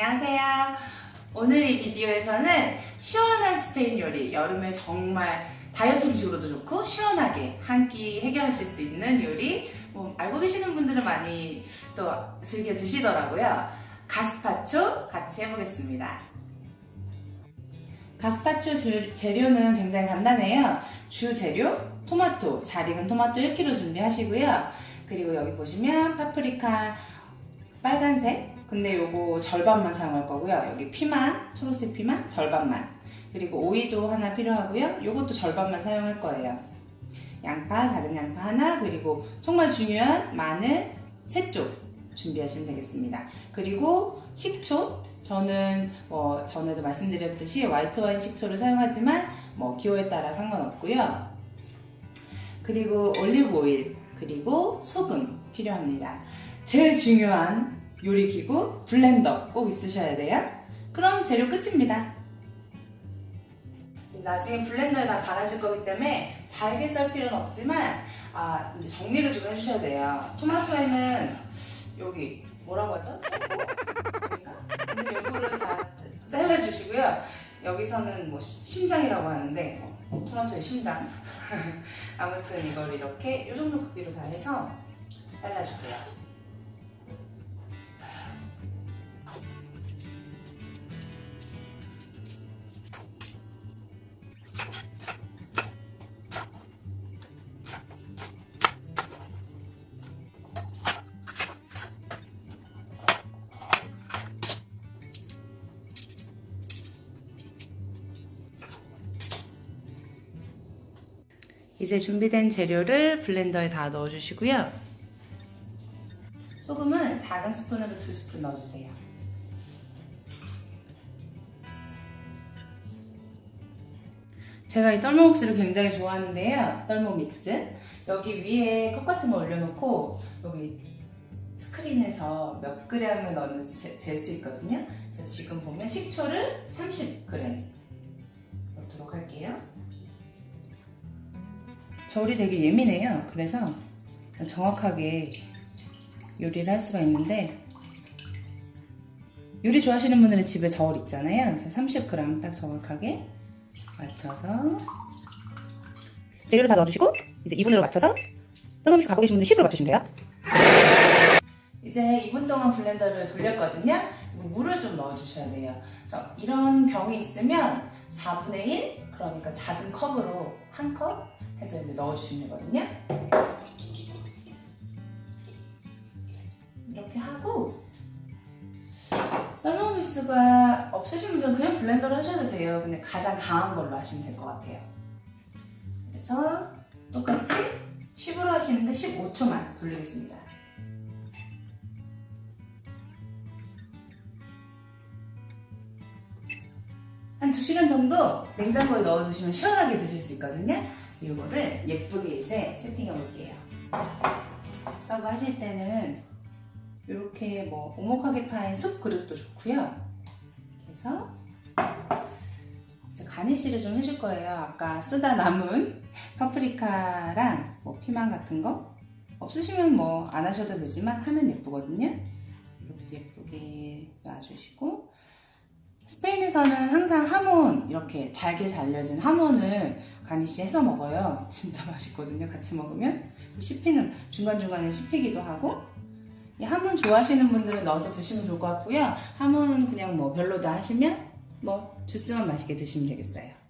안녕하세요. 오늘 이 비디오에서는 시원한 스페인 요리, 여름에 정말 다이어트 음식으로도 좋고 시원하게 한 끼 해결하실 수 있는 요리, 뭐 알고 계시는 분들은 많이 또 즐겨 드시더라고요. 가스파초 같이 해보겠습니다. 가스파초 재- 재료는 굉장히 간단해요. 주 재료, 토마토, 잘 익은 토마토 1kg 준비하시고요. 그리고 여기 보시면 파프리카 빨간색, 근데 요거 절반만 사용할 거고요. 여기 피만, 초록색 피만 절반만. 그리고 오이도 하나 필요하고요. 요것도 절반만 사용할 거예요. 양파, 다른 양파 하나, 그리고 정말 중요한 마늘 세쪽 준비하시면 되겠습니다. 그리고 식초, 저는 뭐 전에도 말씀드렸듯이 화이트 와인 식초를 사용하지만 뭐 기호에 따라 상관없고요. 그리고 올리브 오일, 그리고 소금 필요합니다. 제일 중요한 요리 기구 블렌더 꼭 있으셔야 돼요. 그럼 재료 끝입니다. 나중에 블렌더에다 갈아줄 거기 때문에 잘게 썰 필요는 없지만 아 이제 정리를 좀 해주셔야 돼요. 토마토에는 여기 뭐라고 하죠? 근데 요거를 다 잘라주시고요. 여기서는 뭐 시- 심장이라고 하는데 어, 토마토의 심장. 아무튼 이걸 이렇게 이 정도 크기로 다 해서 잘라주세요. 이제 준비된 재료를 블렌더에 다 넣어주시고요. 소금은 작은 스푼으로 두 스푼 넣어주세요. 제가 이 떨모 믹스를 굉장히 좋아하는데요. 떨모 믹스. 여기 위에 컵 같은 거 올려놓고 여기 스크린에서 몇 그램을 넣는지 잴 수 있거든요. 그래서 지금 보면 식초를 30g 저울이 되게 예민해요. 그래서 정확하게 요리를 할 수가 있는데 요리 좋아하시는 분들은 집에 저울 있잖아요. 그래서 30g 딱 정확하게 맞춰서 재료를 다 넣어주시고 이제 2분으로 맞춰서 떨금믹스 갖고 계신 분들 10으로 맞추시면 돼요. 이제 2분 동안 블렌더를 돌렸거든요. 물을 좀 넣어주셔야 돼요. 자, 이런 병이 있으면 4분의 1 그러니까 작은 컵으로 한 컵 해서 이제 넣어주시면 되거든요. 이렇게 하고 떨모미스가 없으신 분들은 그냥 블렌더로 하셔도 돼요. 근데 가장 강한 걸로 하시면 될 것 같아요. 그래서 똑같이 10으로 하시는데 15초만 돌리겠습니다. 한 2시간 정도 냉장고에 넣어두시면 시원하게 드실 수 있거든요. 이거를 예쁘게 이제 세팅해 볼게요. 서브 하실 때는 이렇게 뭐 오목하게 파인 숲 그릇도 좋고요. 그래서 이제 가니쉬를 좀 해줄 거예요. 아까 쓰다 남은 파프리카랑 뭐 피망 같은 거 없으시면 뭐 안 하셔도 되지만 하면 예쁘거든요. 이렇게 예쁘게 놔주시고 스페인에서는 항상 하몬 이렇게 잘게 잘려진 하몬을 가니쉬 해서 먹어요. 진짜 맛있거든요. 같이 먹으면 씹히는 중간중간에 씹히기도 하고 이 하몬 좋아하시는 분들은 넣어서 드시면 좋을 것 같고요. 하몬은 그냥 뭐 별로다 하시면 뭐 주스만 맛있게 드시면 되겠어요.